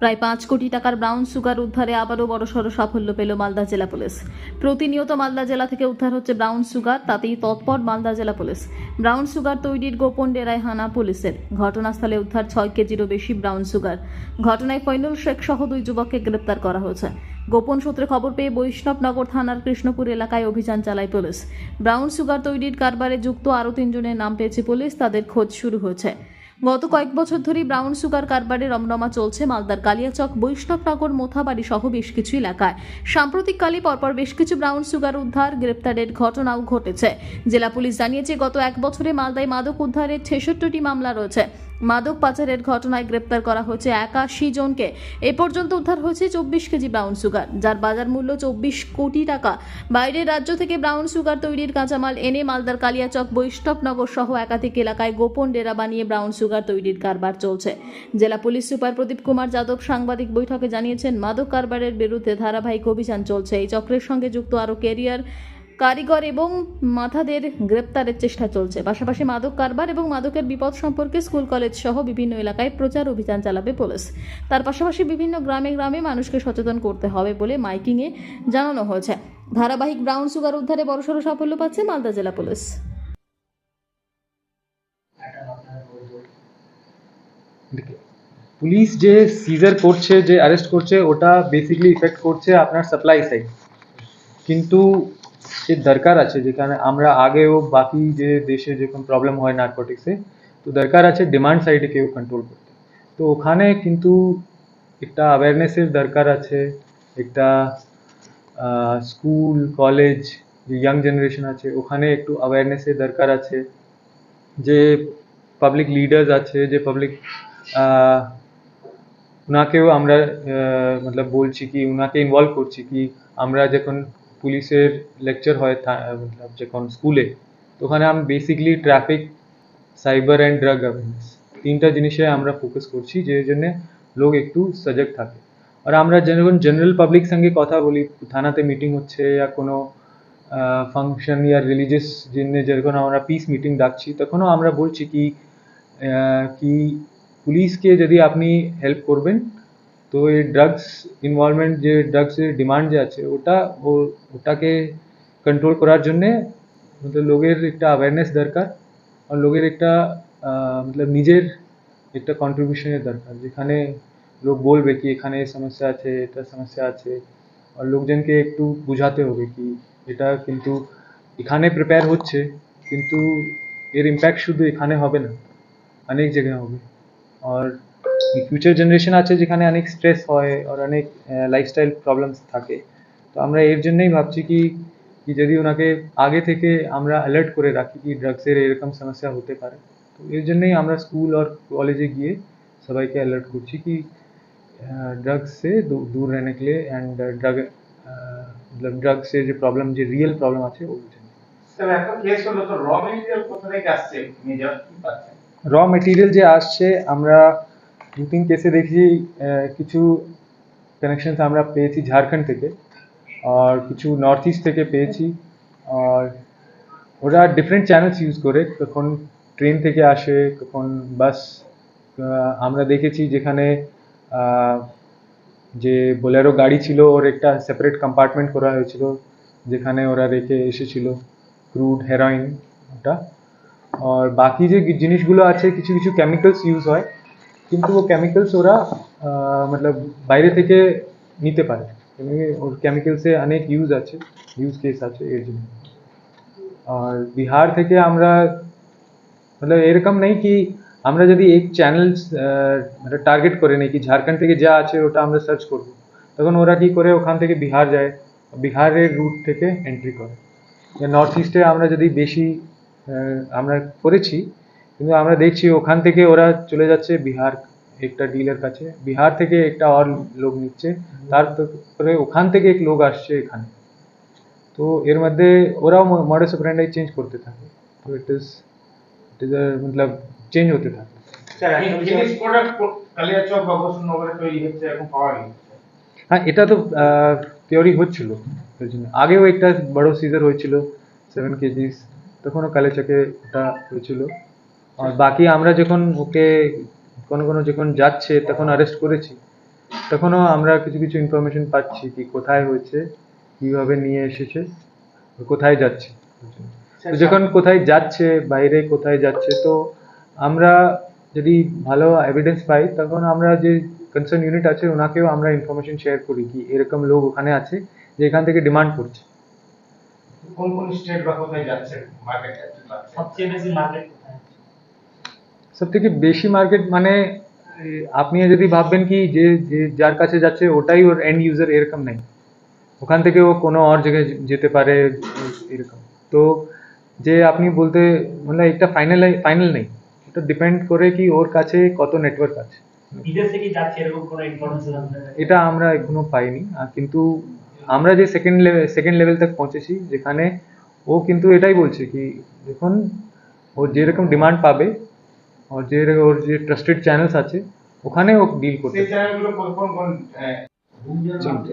প্রায় পাঁচ কোটি টাকার ব্রাউন সুগার উদ্ধারে আবারও বড়সড় সাফল্য পেল মালদা জেলা পুলিশ। প্রতিনিয়ত মালদা জেলা থেকে উদ্ধার হচ্ছে ব্রাউন সুগার, তাতেই তৎপর মালদা জেলা পুলিশ। ব্রাউন সুগার তৈরির গোপন ডেরায় হানা পুলিশের। ঘটনাস্থলে উদ্ধার ছয় কেজিরও বেশি ব্রাউন সুগার। ঘটনায় ফৈনুল শেখ সহ দুই যুবককে গ্রেপ্তার করা হয়েছে। গোপন সূত্রে খবর পেয়ে বৈষ্ণবনগর থানার কৃষ্ণপুর এলাকায় অভিযান চালায় পুলিশ। ব্রাউন সুগার তৈরির কারবারে যুক্ত আরও তিনজনের নাম পেয়েছে পুলিশ, তাদের খোঁজ শুরু হয়েছে। গত কয়েক বছর ধরেই ব্রাউন সুগার কারবারে রমরমা চলছে মালদার কালিয়াচক বৈষ্ণবনগর মোথাবাড়ি সহ বেশ কিছু এলাকায়। সাম্প্রতিককালে পরপর বেশ কিছু ব্রাউন সুগার উদ্ধার, গ্রেপ্তারের ঘটনাও ঘটেছে। জেলা পুলিশ জানিয়েছে, গত এক বছরে মালদায় মাদক উদ্ধারের ছেষট্টিটি মামলা রয়েছে। মাদক পাচারের ঘটনায় গ্রেপ্তার করা হয়েছে একাশি জনকে। এ পর্যন্ত উদ্ধার হয়েছে চব্বিশ কেজি ব্রাউন সুগার, যার বাজার মূল্য চব্বিশ কোটি টাকা। বাইরের রাজ্য থেকে ব্রাউন সুগার তৈরির কাঁচামাল এনে মালদার কালিয়াচক, বৈষ্ণবনগর সহ একাধিক এলাকায় গোপন ডেরা বানিয়ে ব্রাউন সুগার তৈরির কারবার চলছে। জেলা পুলিশ সুপার প্রদীপ কুমার যাদব সাংবাদিক বৈঠকে জানিয়েছেন, মাদক কারবারের বিরুদ্ধে ধারাবাহিক অভিযান চলছে। এই চক্রের সঙ্গে যুক্ত আরও কেরিয়ার কারিগর এবং মাথাদের গ্রেপ্তারের চেষ্টা চলছে। পাশাপাশি মাদক কারবার এবং মাদকের বিপদ সম্পর্কে স্কুল, কলেজ সহ বিভিন্ন এলাকায় প্রচার অভিযান চালাবে পুলিশ। তার পাশাপাশি বিভিন্ন গ্রামে গ্রামে মানুষকে সচেতন করতে হবে বলে মাইকিংয়ে জানানো হয়েছে। ধারাবাহিক ব্রাউন সুগার উদ্ধারে বড়সড় সাফল্য পাচ্ছে মালদা জেলা পুলিশ। পুলিশ যে সিজার করছে, যে অ্যারেস্ট করছে, ওটা বেসিক্যালি ইফেক্ট করছে আপনার সাপ্লাই সাইড কিন্তু যে দরকার আছে যেখানে আমরা আগেও বাকি যে দেশে যেরকম প্রবলেম হয় নার্কোটিক্সে তো দরকার আছে ডিমান্ড সাইডে কেউ কন্ট্রোল করতে। তো ওখানে কিন্তু একটা অ্যাওয়ারনেসের দরকার আছে, একটা স্কুল কলেজ যে ইয়াং জেনারেশন আছে, ওখানে একটু অ্যাওয়ারনেসের দরকার আছে। যে পাবলিক লিডার্স আছে, যে পাবলিক ওনাকেও আমরা মতলব বলছি কি ওনাকে ইনভলভ করছি কি, আমরা যখন পুলিশের লেকচার হয় যখন স্কুলে তো ওখানে আমি basically traffic cyber and drug awareness তিনটা জিনিসে আমরা ফোকাস করছি, যে জন্য লোক একটু সজাগ থাকে। আর আমরা যখন জেনারেল পাবলিক সঙ্গে কথা বলি, থানাতে মিটিং হচ্ছে বা কোনো ফাংশন या রিলিজিয়াস জন্য যখন আমরা পিস মিটিং ডাকছি, তখনও আমরা বলছি কি কি পুলিশকে যদি আপনি হেল্প করবেন তো এই ড্রাগস ইনভলভমেন্ট যে ড্রাগসের ডিমান্ড যে আছে ওটা ও- ওটাকে কন্ট্রোল করার জন্যে মতলব লোকের একটা অ্যাওয়ারনেস দরকার আর লোকের একটা আহ, মতলব নিজের একটা কন্ট্রিবিউশনের দরকার যেখানে লোক বলবে কি এখানে এই সমস্যা আছে এটা সমস্যা আছে আর লোকজনকে একটু বোঝাতে হবে কি এটা কিন্তু এখানে প্রিপেয়ার হচ্ছে কিন্তু এর ইম্প্যাক্ট শুধু এখানে হবে না অনেক জায়গায় হবে আর ফিউচার জেনারেশন আছে যেখানে অনেক স্ট্রেস হয় আর অনেক লাইফস্টাইল প্রবলেমস থাকে তো আমরা এর জন্যই ভাবছি কি কি যদি ওনাকে আগে থেকে আমরা অ্যালার্ট করে রাখি কি ড্রাগসের এরকম সমস্যা হতে পারে তো এর জন্যই আমরা স্কুল আর কলেজে গিয়ে সবাইকে অ্যালার্ট করছি কি ड्रग्स से दू- दूर रहने के लिए एंड ड्रग मतलब ड्रग से जो प्रॉब्लम जो रियल प्रॉब्लम আছে ও বুঝে তবে একটা কেস হলো তো র মেটেরিয়াল কোথা থেকে আসছে মেজর কি পাচ্ছেন র মেটেরিয়াল যে আসছে আমরা তিন কেসে দেখি কিছু কানেকশনস আমরা পেয়েছি ঝাড়খণ্ড থেকে আর কিছু নর্থ ইস্ট থেকে পেয়েছি আর ওরা ডিফারেন্ট চ্যানেলস ইউজ করে, কখন ট্রেন থেকে আসে, কখন বাস আমরা দেখেছি যেখানে যে বোলেরো গাড়ি ছিল, ওর একটা সেপারেট কম্পার্টমেন্ট করা হয়েছিল, যেখানে ওরা রেখে এসেছিল ক্রুড হেরোইন ওটা। আর বাকি যে জিনিসগুলো আছে, কিছু কিছু কেমিক্যালস ইউজ হয়। কিন্তু কেমিক্যালস ওরা মতলব বাইরে থেকে নিতে পারে ওর কেমিক্যালসে অনেক ইউজ আছে ইউজ কেস আছে এর জন্য আর বিহার থেকে আমরা মতলব এরকম নেই কি আমরা যদি এক চ্যানেল মানে টার্গেট করে নিই কি ঝাড়খণ্ড থেকে যা আছে ওটা আমরা সার্চ করব তখন ওরা কি করে ওখান থেকে বিহার যায় বিহারের রুট থেকে এন্ট্রি করে নর্থ ইস্টে আমরা যদি বেশি আমরা করেছি কিন্তু আমরা দেখছি ওখান থেকে ওরা চলে যাচ্ছে বিহার একটা ডিলার কাছে। বিহার থেকে একটা আর লোক নিচ্ছে। তারপরে ওখান থেকে এক লোক আসছে এখানে। তো এর মধ্যে ওরাও মডেস অপারেন্ডাই চেঞ্জ করতে থাকে। তো ইট ইজ ইট ইজ মতলব চেঞ্জ হতে থাকে। স্যার এই ফিনিশ প্রোডাক্ট কালিয়াচক বা বসুনগরে তৈরি হচ্ছে এখন পাওয়া গেছে। হ্যাঁ এটা তো থিওরি হচ্ছিল। আগেও একটা বড় সিজার হয়েছিল সেভেন কেজিস তখনও কালেচাকে ওটা হয়েছিল। আর বাকি আমরা যখন ওকে কোনো কোনো যখন যাচ্ছে তখন অ্যারেস্ট করেছি। তখনও আমরা কিছু কিছু ইনফরমেশন পাচ্ছি কি কোথায় হয়েছে কীভাবে নিয়ে এসেছে কোথায় যাচ্ছে। যখন কোথায় যাচ্ছে বাইরে কোথায় যাচ্ছে তো আমরা যদি ভালো এভিডেন্স পাই তখন আমরা যে কনসার্ন ইউনিট আছে ওনাকেও আমরা ইনফরমেশন শেয়ার করি কি এরকম লোক ওখানে আছে যে এখান থেকে ডিমান্ড করছে। কোন কোন স্টেট বা কোথায় যাচ্ছে মার্কেট সবচেয়ে বেশি মার্কেট কোথায়? সব থেকে বেশি মার্কেট মানে আপনি যদি ভাববেন কি যে যার কাছে যাচ্ছে ওটাই ওর এন্ড ইউজার এরকম নেই। ওখান থেকে ও কোনো অর জায়গায় যেতে পারে এরকম। তো যে আপনি বলতে মানে এটা ফাইনাল ফাইনাল নেই। এটা ডিপেন্ড করে কি ওর কাছে কত নেটওয়ার্ক আছে। কি যাচ্ছে এরকম কোনো ইনফরমেশন আপনার কাছে? এটা আমরা এখনও পাইনি আর কিন্তু আমরা যে সেকেন্ড লেভেল সেকেন্ড লেভেল তক পৌঁছেছি যেখানে ও কিন্তু এটাই বলছে কি দেখুন ও যেরকম ডিমান্ড পাবে ওর যে ওর যে ট্রাস্টেড চ্যানেলস আছে ওখানে ও ডিল করতে সেই পারে। চ্যানেলগুলো কোন কোন কোন আহ, চিনতে।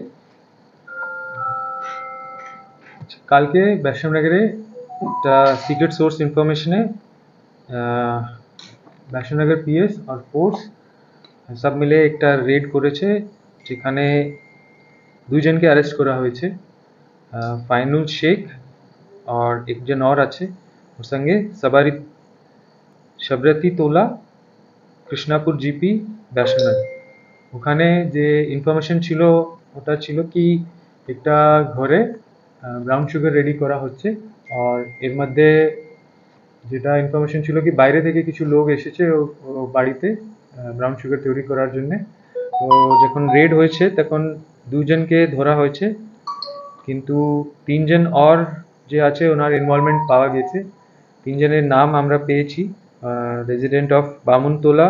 কালকে বৈষ্ণবনগরে একটা সিক্রেট সোর্স ইনফরমেশনে বৈষ্ণবনগর পিএস আর ফোর্স সব মিলে একটা রেড করেছে যেখানে দুইজনকে অ্যারেস্ট করা হয়েছে আহ, ফাইনুল শেখ আর একজন और আছে ওর সঙ্গে সবারি শবরতি তোলা কৃষ্ণাপুর জিপি বৈষ্ণবনগর ওখানে যে ইনফরমেশন ছিল, ওটা ছিল কি, একটা ঘরে ব্রাউন সুগার রেডি করা হচ্ছে। আর এর মধ্যে যেটা ইনফরমেশন ছিল কি, বাইরে থেকে কিছু লোক এসেছে ও বাড়িতে ব্রাউন সুগার তৈরি করার জন্য। তো যখন রেড হয়েছে, তখন দুজনকে ধরা হয়েছে। কিন্তু তিনজন অর যে আছে, ওনার ইনভলভমেন্ট পাওয়া গেছে। তিনজনের নাম আমরা পেয়েছি। Resident of Bamuntala,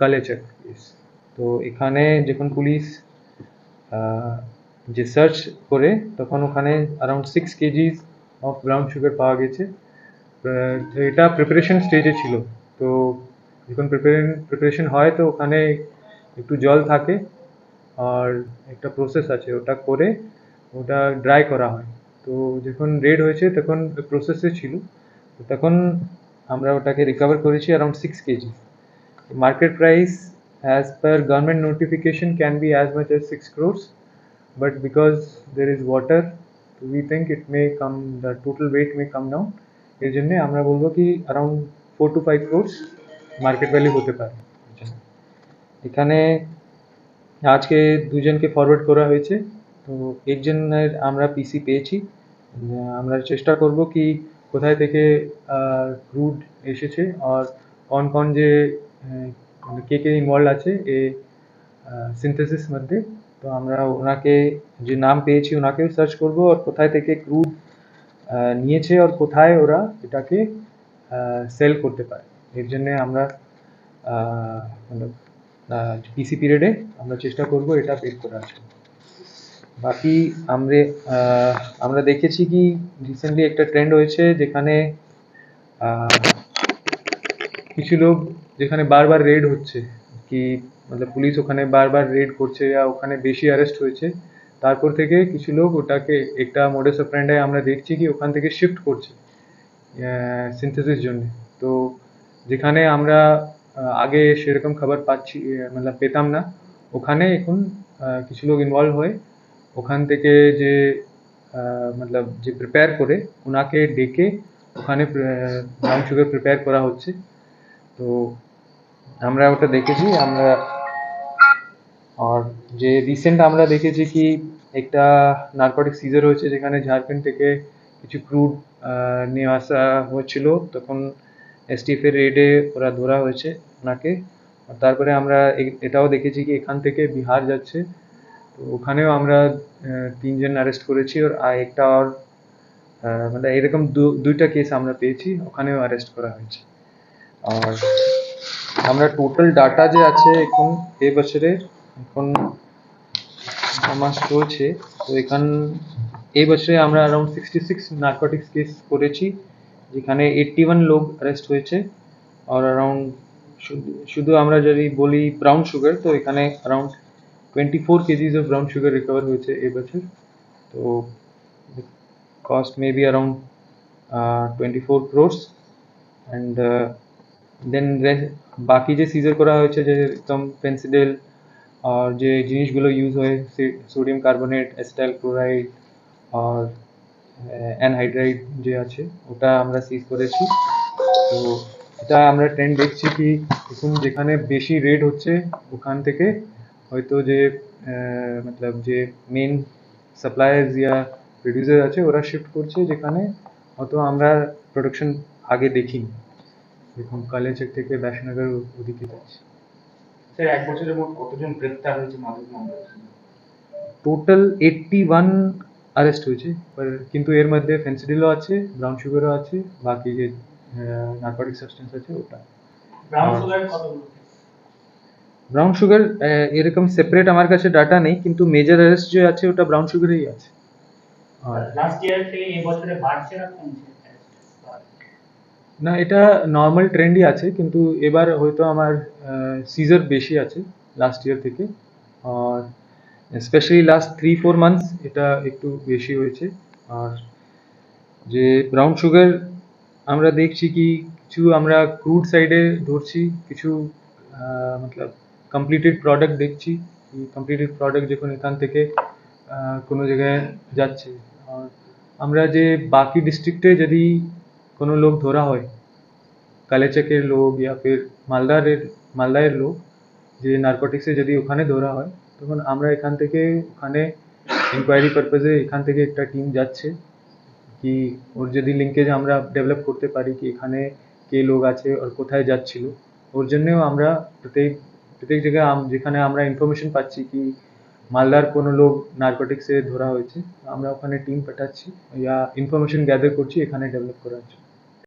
Kaliachak yes. তো এখানে যখন পুলিশ যে সার্চ করে, তখন ওখানে around six kgs of brown sugar পাওয়া গেছে। এটা প্রিপারেশন স্টেজে ছিল। তো যখন প্রিপারেশন হয়, তো ওখানে একটু জল থাকে আর একটা প্রসেস আছে। ওটা করে ওটা ড্রাই করা হয়। তো যখন রেড হয়েছে, তখন প্রসেসে ছিল। তখন আমরা ওটাকে রিকভার করেছি around six KG market price as per government notification can be as much as 6 crores but because there is water we think it may come the total weight may come down এর জন্য আমরা বলবো কি around four to five crores market value হতে পারে এখানে আজকে দুজনকে ফরওয়ার্ড করা হয়েছে তো একজনের আমরা পিসি পেয়েছি আহ, আমরা চেষ্টা করব কি কোথায় থেকে ক্রুড এসেছে আর কোন কোন যে মানে কে কে ইনভলভ আছে এ সিনথেসিস মধ্যে। তো আমরা ওনাকে যে নাম পেয়েছি ওনাকেও সার্চ করব আর কোথায় থেকে ক্রুড নিয়েছে আর কোথায় ওরা এটাকে সেল করতে পারে। এর জন্যে আমরা পিসি পিরিয়ডে আমরা চেষ্টা করব এটা বের করার জন্য। বাকি আমরা আমরা দেখেছি কি রিসেন্টলি একটা ট্রেন্ড হয়েছে যেখানে কিছু লোক যেখানে বারবার রেড হচ্ছে। কি মানে পুলিশ ওখানে বারবার রেড করছে বা ওখানে বেশি অ্যারেস্ট হয়েছে। তারপর থেকে কিছু লোক ওটাকে একটা মোডেস অফ্রেন্ডায় আমরা দেখছি কি ওখান থেকে শিফট করছে সিনথেসিস জন্য। তো যেখানে আমরা আগে সেরকম খবর পাচ্ছি মানে পেতাম না। ওখানে এখন কিছু লোক ইনভলভ হয়ে। ওখান থেকে যে মতলব যে প্রিপেয়ার করে ওনাকে ডেকে ওখানে ব্রাউন সুগার প্রিপেয়ার করা হচ্ছে। তো আমরা ওটা দেখেছি, আমরা আর যে রিসেন্ট আমরা দেখেছি কি একটা নার্কোটিক সিজার হয়েছে যেখানে ঝাড়খণ্ড থেকে কিছু ক্রুড নিয়ে আসা হয়েছিল তখন এসটিএফ এর রেডে ওরা ধরা হয়েছে ওনাকে। তারপরে আমরা এটাও দেখেছি কি এখান থেকে বিহার যাচ্ছে। তো ওখানেও আমরা তিনজন অ্যারেস্ট করেছি। আর একটা আর মানে এরকম দুইটা কেস আমরা পেয়েছি। ওখানেও অ্যারেস্ট করা হয়েছে। আর আমরা টোটাল ডাটা যে আছে এখন এই বছরের, এখন আমার চলছে। তো এখান এই বছরে আমরা around sixty six narcotics case করেছি, যেখানে এইট্টি ওয়ান লোক অ্যারেস্ট হয়েছে। আর অ্যারাউন্ড শুধু আমরা যদি বলি ব্রাউন সুগার তো এখানে around twenty four kgs of brown sugar recover হয়েছে এই বছর। তো be around uh, 24 crores and uh, then rest, বাকি যে সিজার করা হয়েছে যে একদম পেন্সিডেল আর যে জিনিসগুলো ইউজ হয় সোডিয়াম কার্বনেট অ্যাসিটাইল ক্লোরাইড আর অ্যানহাইড্রাইড যে আছে ওটা আমরা সিজ করেছি। তো এটা আমরা ট্রেন্ড দেখছি কি এখন যেখানে বেশি রেট হচ্ছে ওখান থেকে হয়তো যে মতলব যে মেন সাপ্লায়ার্স ইয়া প্রডিউসার আছে ওরা শিফট করছে যেখানে হয়তো আমরা প্রোডাকশন আগে দেখিনি। দেখুন কালেচক থেকে ব্যাসনগর ওদিকে যাচ্ছে। স্যার এক বছরের মোট কতজন গ্রেপ্তার হয়েছে মাদক মামলায়? টোটাল এইটটি ওয়ান অ্যারেস্ট হয়েছে কিন্তু এর মধ্যে ফেন্সিডিলও আছে ব্রাউন সুগারও আছে বাকি যে নার্কোটিক সাবস্টেন্স আছে ওটা। ব্রাউন সুগার কতগুলো? ব্রাউন সুগার এরকম সেপারেট আমার কাছে ডাটা নেই কিন্তু মেজর অ্যারেস্ট যে আছে ওটা ব্রাউন সুগারেই আছে। আর লাস্ট ইয়ার থেকে এই বছরে বাড়ছে না কমছে? না এটা নর্মাল ট্রেন্ডই আছে কিন্তু এবার হয়তো আমার সিজার বেশি আছে লাস্ট ইয়ার থেকে। আর specially last three four months এটা একটু বেশি হয়েছে। আর যে ব্রাউন সুগার আমরা দেখছি কি কিছু আমরা ক্রুড সাইডে ধরছি কিছু মতলব কমপ্লিটেড প্রোডাক্ট দেখছি কমপ্লিটেড প্রোডাক্ট যখন এখান থেকে আহ, কোনো জায়গায় যাচ্ছে। আর আমরা যে বাকি ডিস্ট্রিক্টে যদি কোনো লোক ধরা হয় কালেচকের লোক ইয়া ফির মালদারের মালদায়ের লোক যে নার্কোটিক্সে যদি ওখানে ধরা হয় তখন আমরা এখান থেকে ওখানে ইনকোয়ারি পারপাজে এখান থেকে একটা টিম যাচ্ছে কি ওর যদি লিঙ্কেজ আমরা ডেভেলপ করতে পারি কি এখানে কে লোক আছে আর কোথায় যাচ্ছিল ওর জন্যও আমরা প্রত্যেক প্রত্যেক জায়গায় যেখানে আমরা ইনফরমেশন পাচ্ছি কি মালদার কোনো লোক নার্কোটিক্সে ধরা হয়েছে, আমরা ওখানে টিম পাঠাচ্ছি, ইয়া ইনফরমেশন গ্যাদার করছি, এখানে ডেভেলপ করার জন্য।